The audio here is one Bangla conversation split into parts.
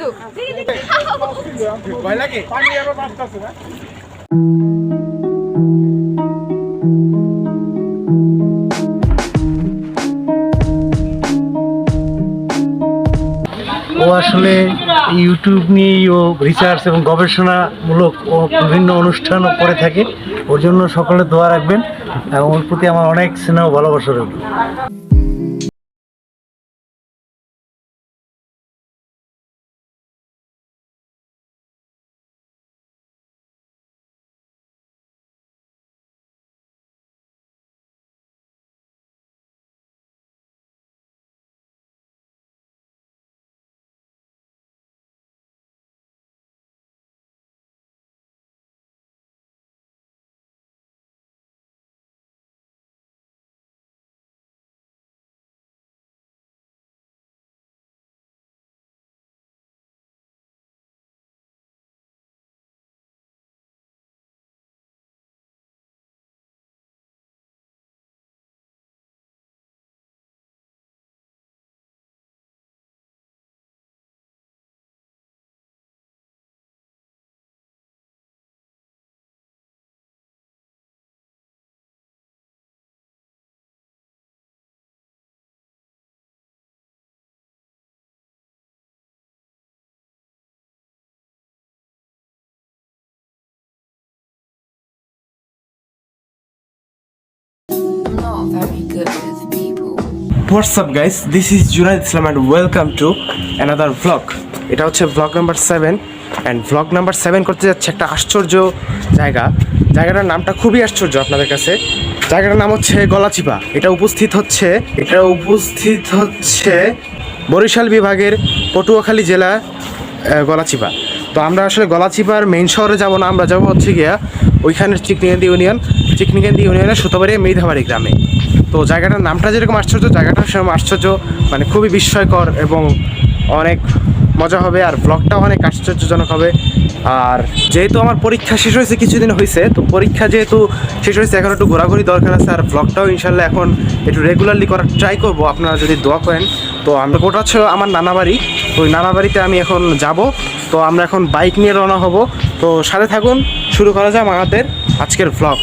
কিন্তু ভয় লাগে? ও আসলে ইউটিউব নিয়েই ও রিসার্চ এবং গবেষণামূলক ও বিভিন্ন অনুষ্ঠানও করে থাকে। ওর জন্য সকলে দোয়া রাখবেন এবং ওর প্রতি আমার অনেক স্নেহ ভালোবাসা রইল। What's up guys this is Junaid Islam and welcome to another vlog এটা হচ্ছে vlog number seven and vlog number seven করতে যাচ্ছে একটা আশ্চর্য জায়গা। জায়গাটার নামটা খুবই আশ্চর্য আপনাদের কাছে। জায়গাটার নাম হচ্ছে গলাচিপা। এটা উপস্থিত হচ্ছে এটা উপস্থিত হচ্ছে বরিশাল বিভাগের পটুয়াখালী জেলা গলাচিপা। তো আমরা আসলে গলাচিপার মেইন শহরে যাব না, আমরা যাব হচ্ছে গিয়া ওইখানের চিকনিকান্দি ইউনিয়ন। চিকনিকান্দি ইউনিয়নের সুতবাড়ি মেধাবাড়ি গ্রামে। তো জায়গাটার নামটা যেরকম আশ্চর্য জায়গাটা সেরকম আশ্চর্য মানে খুবই বিস্ময়কর এবং অনেক মজা হবে আর ব্লগটাও অনেক আশ্চর্যজনক হবে। আর যেহেতু আমার পরীক্ষা শেষ হয়েছে, কিছুদিন হয়েছে তো পরীক্ষা যেহেতু শেষ হয়েছে, এখন একটু ঘোরাঘুরি দরকার আছে আর ব্লগটাও ইনশাল্লাহ এখন একটু রেগুলারলি করার ট্রাই করব, আপনারা যদি দোয়া করেন। তো আমরা ওটা হচ্ছে আমার নানা বাড়ি ওই নানা বাড়িতে আমি এখন যাব। তো আমরা এখন বাইক নিয়ে রওনা হব। তো সাথে থাকুন, শুরু করা যাক আমাদের আজকের ব্লগ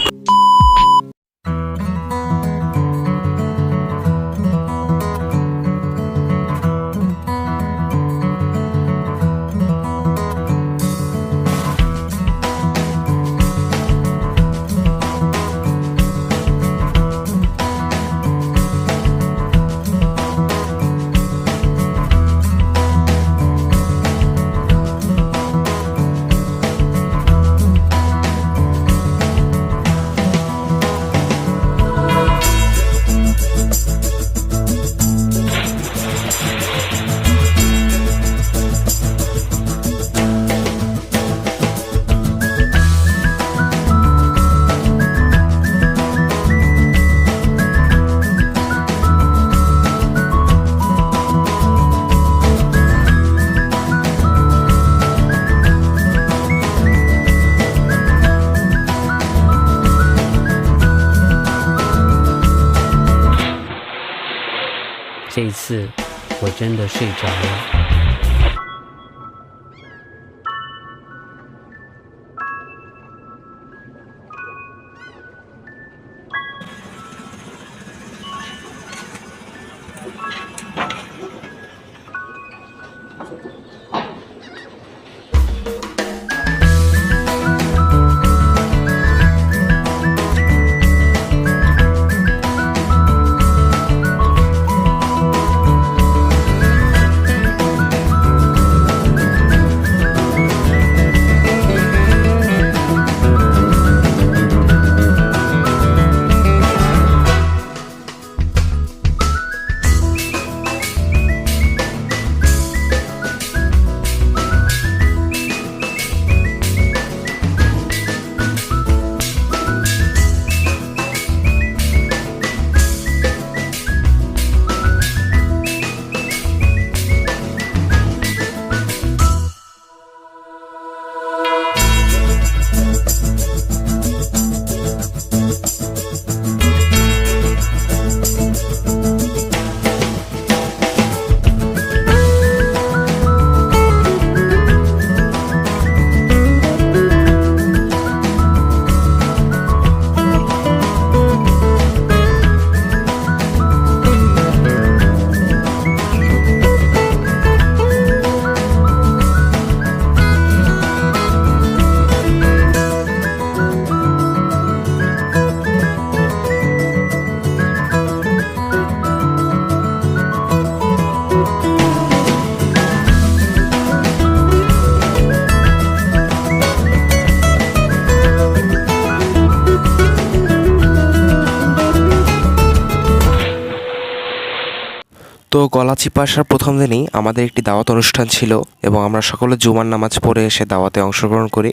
তো গলাচিপা আসার প্রথম দিনই আমাদের একটি দাওয়াত অনুষ্ঠান ছিল এবং আমরা সকলে জুমার নামাজ পড়ে এসে দাওয়াতে অংশগ্রহণ করি।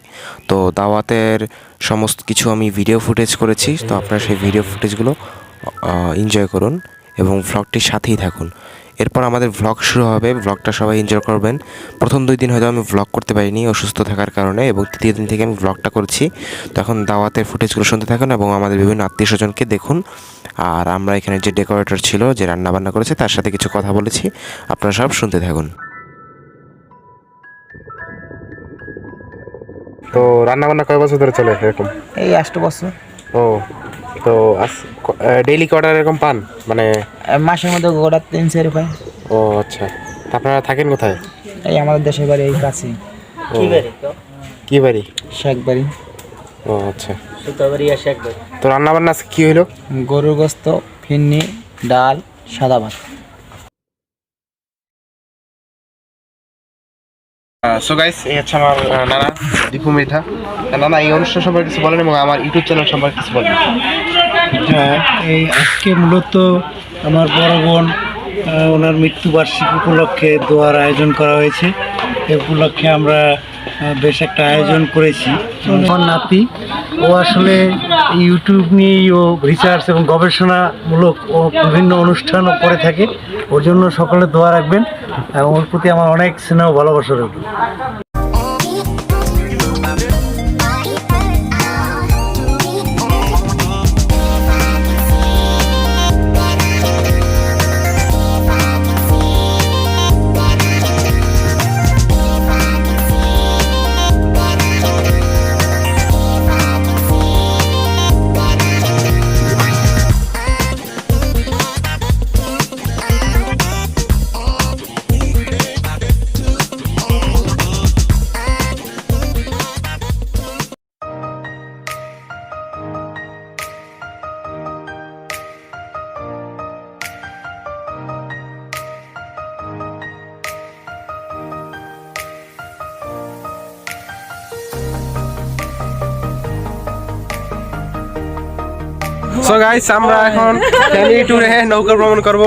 তো দাওয়াতের সমস্ত কিছু আমি ভিডিও ফুটেজ করেছি, তো আপনারা সেই ভিডিও ফুটেজগুলো এনজয় করুন এবং ফ্লগটির সাথেই থাকুন। এরপর আমাদের ভ্লগ শুরু হবে। ভ্লগটা সবাই এনজয় করবেন। প্রথম দুই দিন হয়তো আমি ভ্লগ করতে পারিনি অসুস্থ থাকার কারণে। এবং তৃতীয় দিন থেকে আমি ভ্লগটা করছি। তো এখন দাওয়াতের ফুটেজগুলো শুনতে থাকুন এবং আমাদের বিভিন্ন আত্মীয় স্বজনকে দেখুন। আর আমরা এখানে যে ডেকোরেটর ছিল যে রান্না বান্না করেছে তার সাথে কিছু কথা বলেছি। আপনারা সব শুনতে থাকুন। তো রান্না বান্না কয় বছর ধরে চলে এরকম? এই আষ্ট বছর। ও তো ডেইলি কটা এরকম পান? মানে মাসের মধ্যে গোটা তিন চারি পাই ও আচ্ছা। তা আপনারা থাকেন কোথায়? এই আমাদের দেশের বাড়ি এই কাছে ও, কি বাড়ি শেখ বাড়ি। ও আচ্ছা। তো রান্না বান্না কি হলো গরুর গোস্ত ফিন্নি ডাল সাদা ভাত। সো গাইস এই হচ্ছে আমার নানা দীপু মৃধা নানা, এই অনুষ্ঠান সম্পর্কে কিছু বলেন এবং আমার ইউটিউব চ্যানেল সম্পর্কে কিছু বলেন। হ্যাঁ এই আজকে মূলত আমার বড় বোন ওনার মৃত্যুবার্ষিকী উপলক্ষে দোয়ার আয়োজন করা হয়েছে। এ উপলক্ষে আমরা বেশ একটা আয়োজন করেছি। আমার নাতি। ও আসলে ইউটিউব নিয়েই ও রিসার্চ এবং গবেষণামূলক ও বিভিন্ন অনুষ্ঠানও করে থাকে। ওর জন্য সকলে দোয়া রাখবেন। এবং ওর প্রতি আমার অনেক স্নেহ ভালোবাসা রইল। গাইস আমরা এখন ফ্যামিলি ট্যুরে নৌকা ভ্রমণ করব।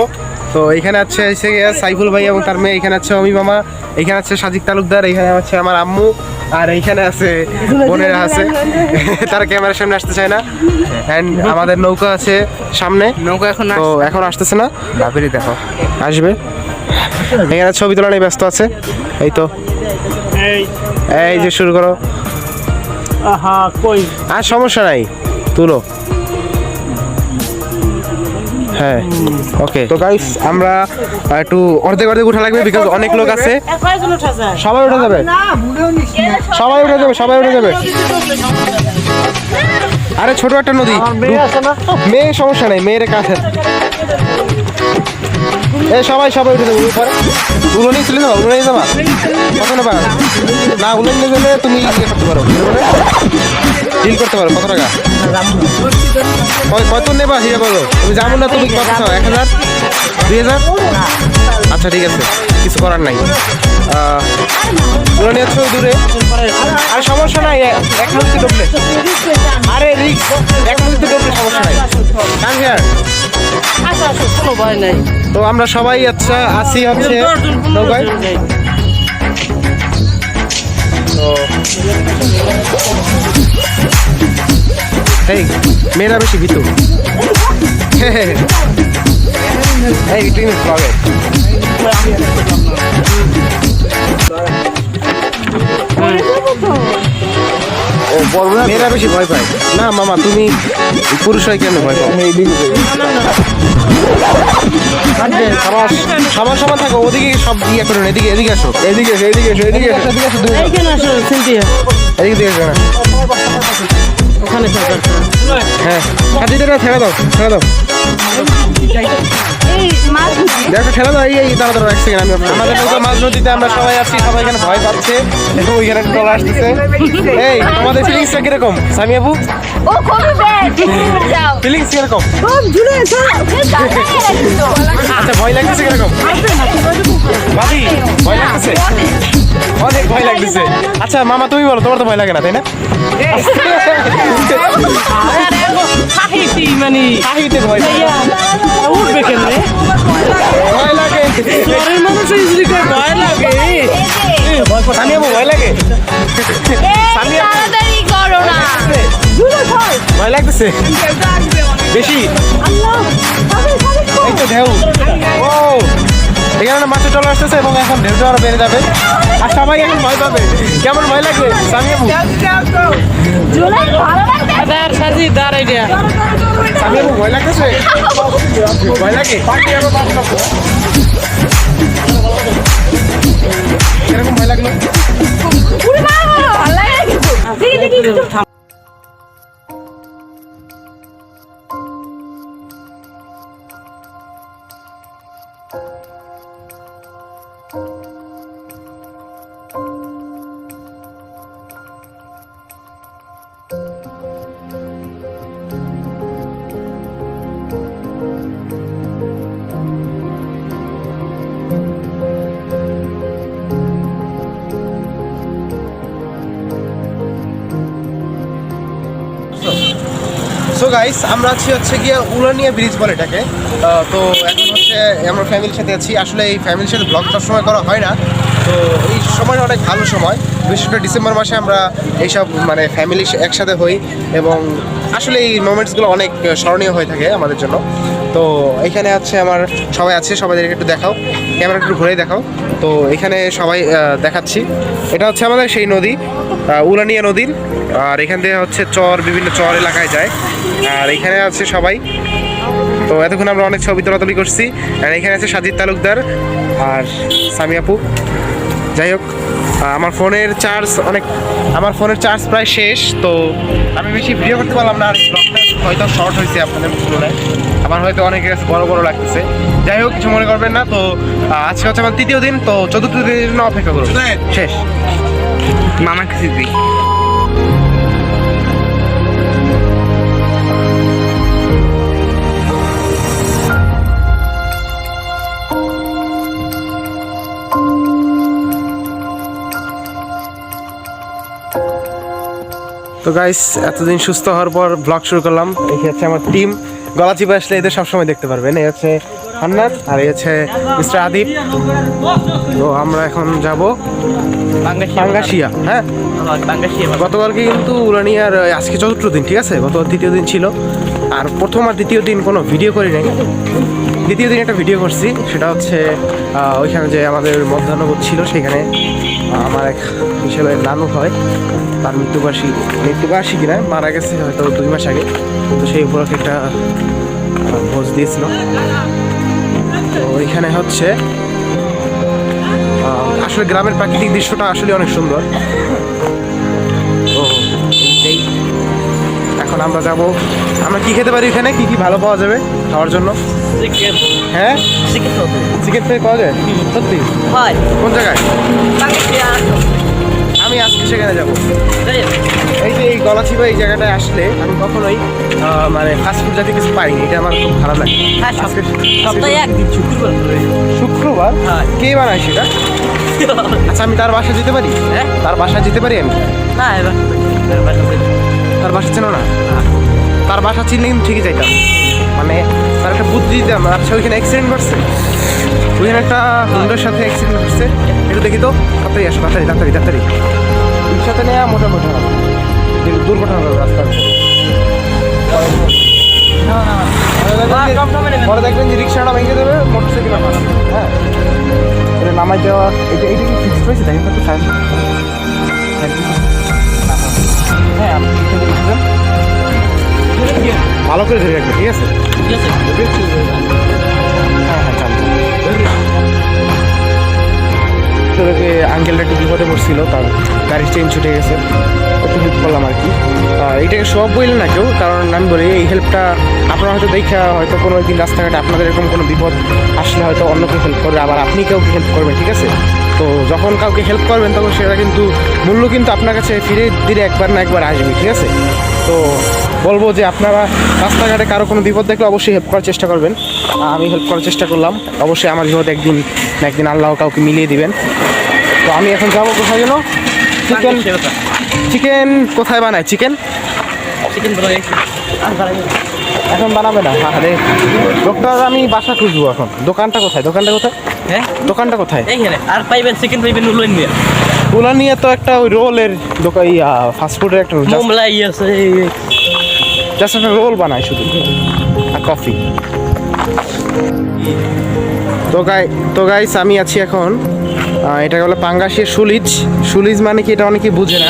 তো এখানে আছে এসে গিয়ে সাইফুল ভাই এবং তার মেয়ে এখানে আছে অমি মামা এখানে আছে সাজিক তালুকদার এখানে আছে আমার আম্মু আর এইখানে আছে বোনেরা আছে। তারা ক্যামেরার সামনে আসতে চায় না। অ্যান্ড আমাদের নৌকা আছে সামনে। নৌকা এখন তো এখন আসতেছে না। ভাবিরি দেখো আসবে। এখানে ছবি তোলা নিয়ে ব্যস্ত আছে। এই তো। এই। যে শুরু করো। আর সমস্যা নাই। তুলো। হ্যাঁ ওকে তো গাইস আমরা একটু অর্ধেক অর্ধেক উঠা লাগবে বিকজ অনেক লোক আছে। সবাই উঠে যাবে। সবাই উঠে যাবে সবাই উঠে যাবে। আরে ছোট একটা নদী। মেয়ে সমস্যা নেই মেয়ের কাছে। এই সবাই সবাই উঠে যাবে উপরে। উলো নিয়ে চলে যাবা উলো নিয়ে যাবা। কত নেবা না উলো নিয়ে গেলে তুমি ইয়ে করতে পারো। ডিল করতে পারো কত টাকা? কত নেবা হিরে বলো? তুমি যাব না তুমি কত চাও? এক হাজার? দুই হাজার? আচ্ছা ঠিক আছে। কিছু করার নাই। আহ, উলো নিয়ে দূরে। আর সমস্যা নাই এক নদীতে ডুবলে আরে রিক্স এক নদীতে ডুবলে সমস্যা নাই। কাম হিয়ার তো আমরা সবাই আচ্ছা আসি হচ্ছে নৌকায়। তো এই মেয়েরা বেশি ভীতু। এই তুমি ব্লগে মেয়েরা বেশি ভয় পায়। না মামা তুমি পুরুষ হয় কেন ভয় পাও? সবার সবার সমান থাকো ওদিকে সব ইয়ে করুন এদিকে এদিকে আসো। এদিকে এসো এদিকে এসো এদিকে এসো। এদিকে আসো তুমি এদিকে দিয়ে আসো না হ্যাঁ। হাতি ধরে দাও ছেড়ে দাও দেখো খেলা দাও এই দাঁড়া দাঁড়া এক সেকেন্ড আমি আমাদের নৌকা মাঝ নদীতে আমরা সবাই আছি সবাই এখানে ভয় পাচ্ছে। ওইখানে ট্রলার আসতেছে। এই তোমাদের ফিলিংসটা কীরকম? সামি আবু ও খুবই ফিলিংস কীরকম? আচ্ছা ভয় লাগতেছে কীরকম? ভাবি ভয় লাগতেছে? অনেক ভয় লাগতেছে। আচ্ছা মামা তুমি বলো তোমার তো ভয় লাগে না তাই না? মানে ভয় লাগে। উঠবে ভয় লাগে। ভয় ভয় করো না। ভয় লাগতেছে? বেশি? এই তো ঢেউ। ও এখানে মাছে চলে আসতেছে এবং এখন ঢেউটা আরও বেড়ে যাবে। আর সবাই এখন ভয় পাবে। কেমন ভয় লাগবে আপু সানি আপু ভয় লাগতেছে? ভয় লাগে? এরকম ভয় লাগল? গাইস আমরা আছি হচ্ছে গিয়ে উলানিয়া ব্রিজ বলে এটাকে। তো এখন হচ্ছে আমরা ফ্যামিলির সাথে আছি। আসলে এই ফ্যামিলির সাথে ব্লগ সবসময় করা হয় না। তো এই সময় অনেক ভালো সময়। বিশেষ করে ডিসেম্বর মাসে আমরা এইসব মানে ফ্যামিলি একসাথে হই এবং আসলে এই মোমেন্টসগুলো অনেক স্মরণীয় হয়ে থাকে আমাদের জন্য। তো এখানে আছে আমার সবাই আছে, সবাইদেরকে একটু দেখাও। ক্যামেরা একটু ঘুরেই দেখাও। তো এখানে সবাই দেখাচ্ছি। এটা হচ্ছে আমাদের সেই নদী উলানিয়া নদীর। আর এখান থেকে হচ্ছে চর, বিভিন্ন চর এলাকায় যায়। আর এখানে আছে সবাই। তো এতক্ষণ আমরা অনেক ছবি তোলাতুলি করছি। আর এখানে আছে সাজিদ তালুকদার আর সামি আপু। যাই হোক আমার ফোনের চার্জ অনেক আমার ফোনের চার্জ প্রায় শেষ তো আমি বেশি ভিডিও করতে পারলাম না আর ব্লগটা হয়তো শর্ট হয়েছে আপনাদের তুলনায়। আমার হয়তো অনেকের কাছে বড় বড় লাগতেছে। যাই হোক কিছু মনে করবেন না তো আজকে হচ্ছে আমার তৃতীয় দিন তো চতুর্থ দিনের জন্য অপেক্ষা করুন শেষ। মামা কিছু দিই তো গাইস এতদিন সুস্থ হওয়ার পর ব্লগ শুরু করলাম। এই হচ্ছে আমার টিম গলা চিপে আসলে এদের সবসময় দেখতে পারবেন। এই হচ্ছে হান্নান আর এই হচ্ছে মিস্টার আদিব। তো আমরা এখন যাব পাঙ্গাশিয়া হ্যাঁ? গতকালকে কিন্তু উলানিয়ার আজকে চতুর্থ দিন ঠিক আছে? গতকাল তৃতীয় দিন ছিল। আর প্রথম আর দ্বিতীয় দিন কোনো ভিডিও করি নাই। দ্বিতীয় দিন একটা ভিডিও করছি। সেটা হচ্ছে ওইখানে যে আমাদের মধ্যাহ্নবোধ ছিল সেখানে আমার এক হিসেবে নানু হয়। তার মৃত্যুবার্ষিকী মৃত্যুবার্ষিকী না, মারা গেছে হয়তো দুই মাস আগে। তো সেই উপলক্ষে একটা ভোজ দিয়েছিল। তো ওইখানে হচ্ছে আসলে গ্রামের প্রাকৃতিক দৃশ্যটা আসলে অনেক সুন্দর। এই, এখন আমরা যাব, আমরা কি খেতে পারি এখানে? কি কি ভালো পাওয়া যাবে খাওয়ার জন্য? হ্যাঁ? চিকেন ফ্রাই পাওয়া যায়? সত্যি? হয়। কোন জায়গায়? আমি আজকে সেখানে যাব। এই যে এই গলাচিপা এই জায়গাটায় আসলে আমি কখনোই মানে ফাস্টফুড জাতীয় কিছু পাইনি। এটা আমার খুব ভালো লাগে। আজকে- সপ্তাহে একদিন শুক্রবার শুক্রবার? হ্যাঁ। কে বানায় সেটা? আচ্ছা আমি তার বাসা যেতে পারি? হ্যাঁ? তার বাসা যেতে পারি আমি? না তার বাসা চেনো না? তার বাসা চিনলে কিন্তু ঠিকই যাইতাম। মানে তার একটা বুদ্ধি দিতাম। আচ্ছা ওইখানে অ্যাক্সিডেন্ট করছে। ওইখানে একটা হুন্ডার সাথে অ্যাক্সিডেন্ট করছে একটু দেখি তো। তাড়াতাড়ি আসো তাড়াতাড়ি তাড়াতাড়ি তাড়াতাড়ি। রিক্সাতে নেওয়া মোটামুটি হবে। কিন্তু দুর্ঘটনা হবে রাস্তার পরে দেখবেন যে রিক্সাটা ভেঙে দেবে মোটর সাইকেল নামানো হ্যাঁ। এটা নামাই দেওয়া এটা এটা কি ফিক্সড হয়েছে? দেখেন তো সাইন হ্যাঁ আপনি। ভালো করে ধরে রাখবে ঠিক আছে? হ্যাঁ হ্যাঁ আঙ্কেলটা একটু বিপদে পড়ছিল তার গাড়ির চেন ছুটে গেছে একটু হেল্প করলাম আর কি। আহ, এইটাকে সব বললে না কেউ কারণ আমি বলি এই হেল্পটা আপনারা হয়তো দেখা হয়তো কোনো দিন রাস্তাঘাটে আপনাদের এরকম কোনো বিপদ আসলে হয়তো অন্য কেউ হেল্প করবে আবার আপনি কাউকে হেল্প করবেন ঠিক আছে? তো যখন কাউকে হেল্প করবেন তখন সেটা কিন্তু মূল্য কিন্তু আপনার কাছে ফিরে দিলে একবার না একবার আসবে ঠিক আছে? তো বলব যে আপনারা রাস্তাঘাটে কারও কোনো বিপদ দেখলে অবশ্যই হেল্প করার চেষ্টা করবেন। আমি হেল্প করার চেষ্টা করলাম। অবশ্যই আমার বিপদ একদিন একদিন আল্লাহ কাউকে মিলিয়ে দিবেন। তো আমি এখন যাব কোথায় যেন? চিকেন চিকেন কোথায় বানায়? চিকেন চিকেন এখন বানাবে না? আরে ডক্টর আমি বাসা খুঁজবো এখন। দোকানটা কোথায়? দোকানটা কোথায়? হ্যাঁ? দোকানটা কোথায়? আর পাইবেন চিকেন পাইবেন উলুন নিয়ে। ওলা নিয়ে তো একটা ওই রোলের দোকান ফাস্টফুডের একটা মোমলা ইয়ে আছে জাস্ট একটা রোল বানায় শুধু। আর কফি তো গাই তো গাইস আমি আছি এখন এটা হলো পাঙ্গাসের সুলিজ। সুলিজ মানে কি এটা অনেকেই বুঝে না।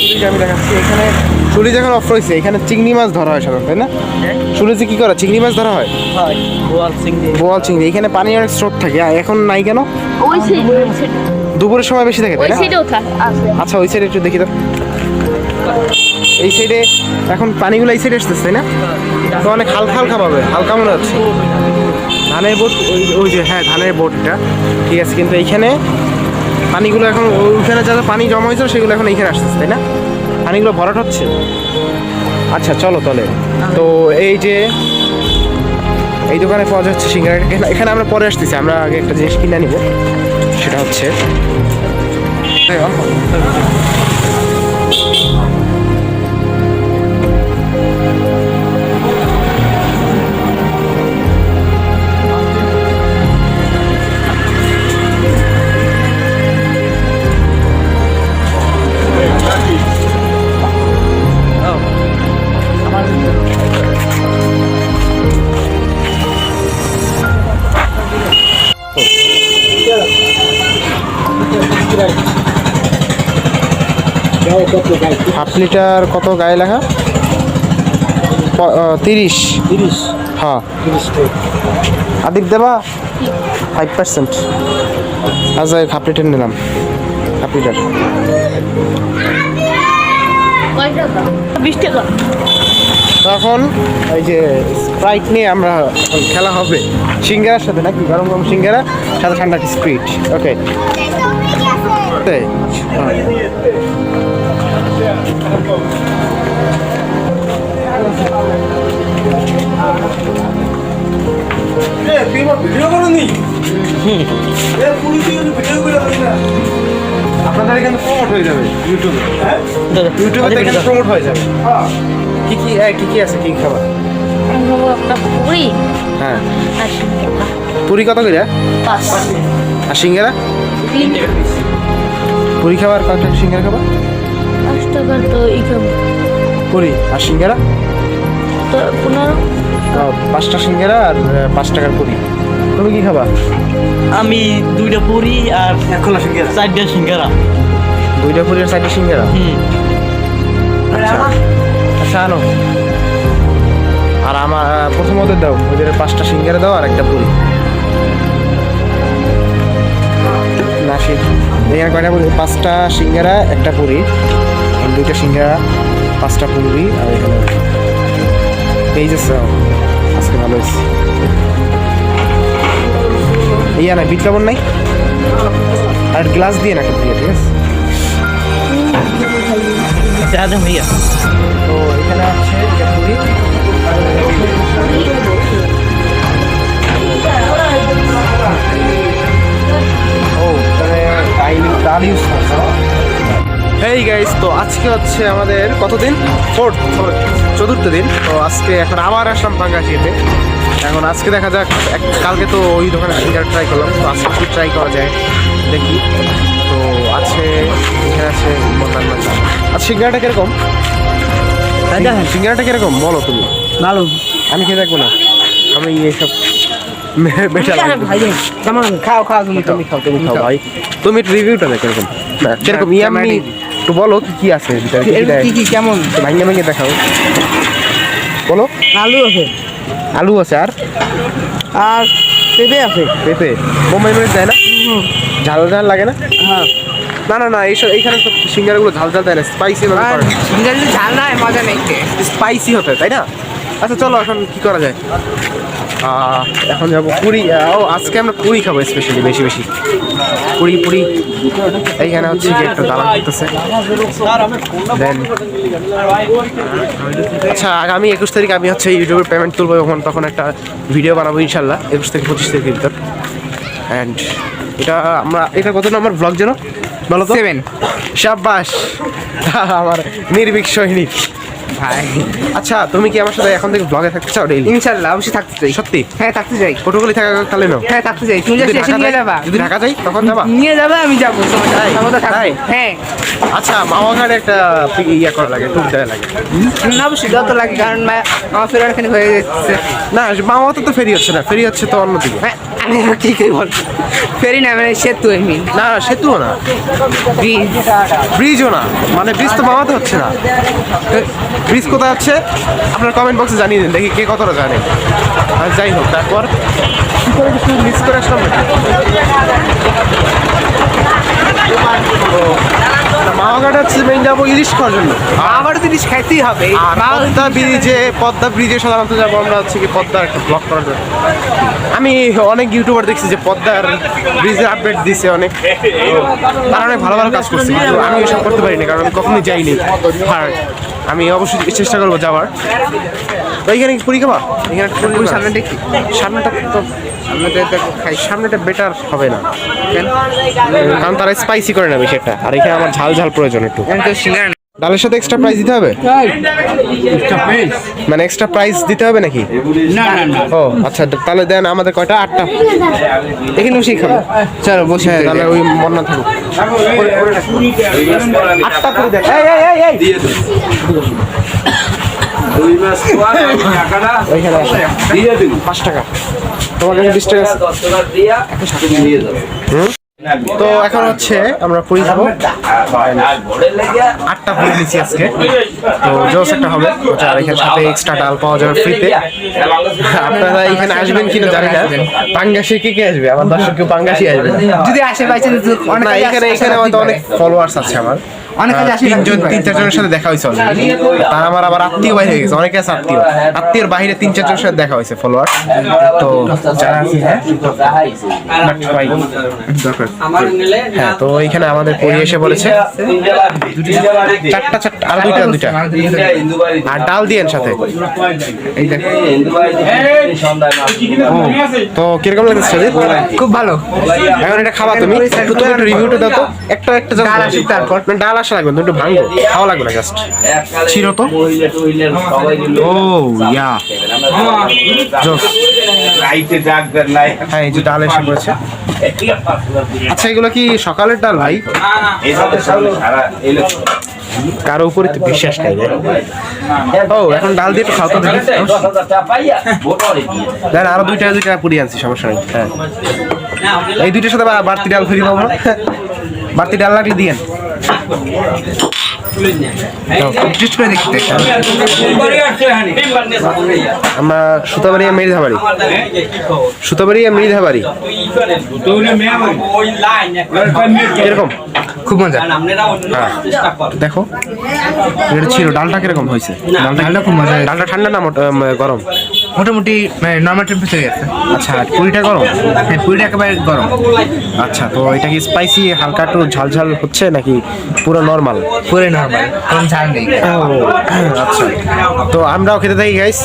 সুলিজ আমি দেখাচ্ছি এখানে সুলিজ এখন অফ রয়েছে এখানে চিংড়ি মাছ ধরা হয় সাধারণত তাই না? সুলিজে কি করা? চিংড়ি মাছ ধরা হয়? হয় চিংড়ি। বোয়াল চিংড়ি এখানে পানি অনেক স্রোত থাকে। আর এখন নাই কেন? দুপুরের সময় বেশি থাকে তাই না? আচ্ছা ওই সাইডে একটু দেখি তো। এই সাইডে এখন পানিগুলো এই সাইডে আসতেছে তাই না? তো অনেক হালকা হালকা পাবে হালকা মনে হচ্ছে। ধানের বোট ওই ওই যে হ্যাঁ ধানের বোটটা। ঠিক আছে কিন্তু এইখানে পানিগুলো এখন ওইখানে যা যা পানি জমা হয়েছিল সেগুলো এখন এইখানে আসতেছে তাই না? পানিগুলো ভরাট হচ্ছে। আচ্ছা চলো তাহলে। তো এই যে এই দোকানে পাওয়া যাচ্ছে সিঙ্গারা এখানে- আমরা পরে আসতেছি, আমরা আগে একটা জিনিস কিনে নিব। সেটা হচ্ছে হাফ লিটার কত গায়ে লেখা? তিরিশ। তিরিশ। হ্যাঁ। তিরিশ আদিক দেবা? ফাইভ পার্সেন্ট আচ্ছা হাফ লিটার নিলাম। Half litre. তখন এই যে স্প্রাইট নিয়ে আমরা খেলা হবে। সিঙ্গারার সাথে নাকি? গরম গরম সিঙ্গারা সাথে ঠান্ডা স্প্রিট ওকে আপনাদের এখানে প্রমোট হয়ে যাবে ইউটিউবে ইউটিউবে তো এখানে প্রমোট হয়ে যাবে। কি কি এই, কি কি আছে কি খাবার? পুরি। হ্যাঁ। আর সিঙ্গারা। পুরি কত করে? আর সিঙ্গারা? পুরি খাবার? কত টাকা সিঙ্গারা খাবার পাঁচ টাকার তো এই খাব। পুরি আর সিঙ্গারা? তো পনেরো। পাঁচটা সিঙ্গারা আর পাঁচ টাকার পুরি তুমি কি খাবা? আমি দুইটা পুরি আর খোলা সিঙ্গারা। চারটা সিঙ্গারা। দুইটা পুরি আর চারটা সিঙ্গারা? হুম। আচ্ছা। আচ্ছা আনো। আর আমার প্রথমত দাও। ওদের পাঁচটা সিঙ্গারা দাও আর একটা পুরি। সে এখানে কয়টা পুরি পাঁচটা সিঙ্গারা একটা পুরি। দুইটা সিঙ্গারা পাঁচটা পুরি আর এখানে পেয়ে যাচ্ছে আজকে ভালো হয়েছে। ইয়া না বিট লবণ নাই? আর গ্লাস দিয়ে না দিয়ে ঠিক আছে? যা যা তো এখানে আছে পুরি। ডাল ইউজ হেই গাইস তো আজকে হচ্ছে আমাদের কতদিন? ফোর্থ চতুর্থ দিন। তো আজকে এখন আবার আসলাম পাঙ্গাসিতে এখন আজকে দেখা যাক এক- কালকে তো ওই দোকানে সিঙ্গার ট্রাই করলাম তো আজকে কি ট্রাই করা যায় দেখি। তো আছে এখানে আছে মটন মাছ আর সিঙ্গারটা কীরকম? সিঙ্গারাটা কীরকম? বলো তুমি। ভালো আমি খেয়ে দেখব না। আমি এইসব খাও খাও তুমি তুমি খাও তুমি খাও। ভাই তুমি একটু রিভিউটা দেখো না, একটু বলো। কি কি আছে কি কেমন? ভাঙিয়ে দেখাও। বলো। আলু আছে। আলু আছে আর? আর পেঁপে আছে। পেঁপে? বোম্বাই মরিচ দেয় না? ঝাল ঝাল লাগে না? হ্যাঁ। না না না এইসব এইখানে সব সিঙ্গারাগুলো ঝাল ঝাল দেয় না স্পাইসি ভাবে সিঙ্গারি ঝাল নাই মজা নেই। স্পাইসি হতে তাই না? আচ্ছা চলো এখন কি করা যায়? এখন যাব পুরি ও আজকে আমরা পুরি খাব স্পেশালি বেশি বেশি। পুরি পুরি। এইখানে হচ্ছে কি একটা দালান করতেছে। দেন আচ্ছা আগামী একুশ তারিখ আমি হচ্ছে ইউটিউবের পেমেন্ট তুলবো তখন তখন একটা ভিডিও বানাবো ইনশাল্লাহ একুশ থেকে পঁচিশ তারিখের ভিতর। অ্যান্ড এটা আমরা এটা কত নম্বর ব্লগ যেন? বলো তো। সেভেন শাবাস আমার নির্ভীক সৈনিক। ভাই। আচ্ছা তুমি কি আমার সাথে এখন থেকে ব্লগে থাকতে চাও ডেইলি ইনশাল্লাহ অবশ্যই থাকতে চাই। সত্যি? হ্যাঁ থাকতে চাই। পটুয়াখালী থাকা নাও। হ্যাঁ থাকতে চাই। তুমি যদি ঢাকা নিয়ে যাবা। যদি ঢাকা যাই তখন যাবা? নিয়ে যাবে আমি যাব? তোমার থাকব? হ্যাঁ। আচ্ছা মামাঘাটে একটা ইয়া করা লাগে ট্যুর দেওয়া লাগে। না অবশ্যই যত লাগে কারণ আমার ফেরার খানি হয়ে যাচ্ছে। না মামাতে তো ফেরি হচ্ছে না ফেরি হচ্ছে তো অন্যদিকে হ্যাঁ, আমি কি করে বল? ফেরি না মানে সেতু আমি না সেতুও না। ব্রিজ ব্রিজও না। মানে ব্রিজ তো মামাতে হচ্ছে না। ব্রিজ কোথায় হচ্ছে আপনার কমেন্ট বক্সে জানিয়ে দিন দেখি কে কতটা জানে। আর যাই হোক তারপর কি করে কিছু মিস করে আসলাম হচ্ছে যাব ইলিশ খাওয়ার জন্য। আমার তো জিনিস খাইতেই হবে। আর পদ্মা ব্রিজে পদ্মা ব্রিজে সাধারণত যাব আমরা হচ্ছে কি পদ্মার একটা ব্লগ করার জন্য। আমি অনেক ইউটিউবার দেখছি যে পদ্মার ব্রিজে আপডেট দিছে অনেক। তারা অনেক ভালো ভালো কাজ করছে। আমি এসব করতে পারিনি কারণ আমি কখনোই যাইনি। আর আমি অবশ্যই চেষ্টা করব যাওয়ার তো এইখানে কি পুরি খাবা এখানে? সামনেটা কি? সামনেটা তো সামনেটা খাই সামনেটা বেটার হবে না? কারণ তারা স্পাইসি করে না বেশি একটা আর এখানে আমার ঝাল ঝাল প্রয়োজন একটু সিঙ্গারা ডালের সাথে এক্সট্রা প্রাইস দিতে হবে? মানে এক্সট্রা প্রাইস দিতে হবে নাকি? না না না। ও আচ্ছা তাহলে দেন আমাদের কয়টা? আটটা। এখানে বসেই খাব। চলো বসে। হ্যাঁ তাহলে ওই মন না থাকুক। আটটা করে দেন। এই, এই, এই, আসো। পাঁচ টাকা। তোমার কাছে বিশ টাকা আছে? হুম? তো এখন হচ্ছে আমরা পুরি খাব আটটা পুরি নিচ্ছি আজকে। তো জোস একটা হবে। আর এখানে সাথে এক্সট্রা ডাল পাওয়া যাবে ফ্রিতে আপনারা এখানে আসবেন কিনা জানি না। পাঙ্গাসি কে কে আসবে? আমার দর্শক কেউ পাঙ্গাসি আসবে যদি আসে বাইচে না এখানে এখানে হয়তো অনেক ফলোয়ার্স আছে আমার। অনেক কাজে আসে তিনজন তিন চারজনের সাথে দেখা হয়েছে অলরেডি তার আমার আবার আত্মীয় বাইরে হয়ে গেছে অনেকে আছে আত্মীয়। আত্মীয়ের বাইরে তিন চারজনের সাথে দেখা হয়েছে ফলোয়ার তো যারা আছে হ্যাঁ? হ্যাঁ তো এখানে আমাদের পরি এসে বলেছে চারটা চারটা আর দুইটা দুইটা। আর ডাল দিয়েন সাথে। এই তো কীরকম লাগছে খুব ভালো। এখন এটা খাবা তুমি। একটু রিভিউটা দাও তো। একটা একটা ডাল। আসুক তারপর। ডাল আসা লাগবে না, একটু ভাঙবো খাওয়া লাগবে না জাস্ট ছিল তো? ও ইয়া। জোস। হ্যাঁ এই যে ডাল এসে পড়েছে। আচ্ছা এগুলো কি সকালের ডাল ভাই? কারও উপরে তো বিশ্বাস নাই ও এখন ডাল দিয়ে একটু খাও তো দেখি। দেন আরও দুইটা দুইটা পুরি আনছি সমস্যা নেই। হ্যাঁ। এই দুইটার সাথে বাড়তি ডাল ফ্রি পাবো না। বাড়তি ডাল লাগলে দিয়েন। টেস্ট করে দেখতে আমরা সুতাবাড়িয়া মৃধাবাড়ি সুতাবাড়িয়া মৃধাবাড়ি কীরকম? খুব মজা। হ্যাঁ। দেখো এটা ছিল। ডালটা কীরকম হয়েছে? ডালটা খুব মজা ডালটা ঠান্ডা না গরম? মোটামুটি নর্মাল টেম্পারেচার গেছে। আচ্ছা পুরিটা গরম? হ্যাঁ পুরিটা একেবারে গরম। আচ্ছা তো এটা কি স্পাইসি হালকা একটু ঝাল ঝাল হচ্ছে নাকি পুরো নর্মাল পুরো নর্মাল কোনো ঝাল নেই। আচ্ছা। তো আমরাও খেতে থাকি গাইস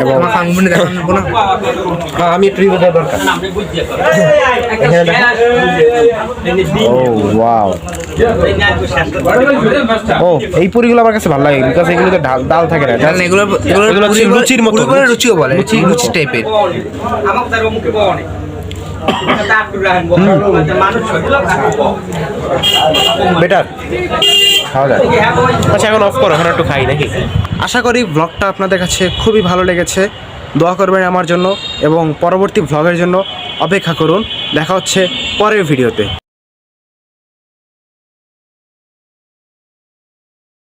এবং আমার ফাঙ্গুনে দেখাবো না আমি একটু রিভিউ দরকার। ও ওয়াও ও এই পুরিগুলো আমার কাছে ভালো লাগে বিকজ এগুলোতে ডাল ডাল থাকে না। এগুলো এগুলো লুচির মতো। লুচিও বলে লুচি লুচি টাইপের। বেটার। খাওয়া যায়। আচ্ছা এখন অফ করো এখন একটু খাই নাকি? আশা করি ব্লগটা আপনাদের কাছে খুবই ভালো লেগেছে। দোয়া করবেন আমার জন্য এবং পরবর্তী ভ্লগের জন্য অপেক্ষা করুন। দেখা হচ্ছে পরের ভিডিওতে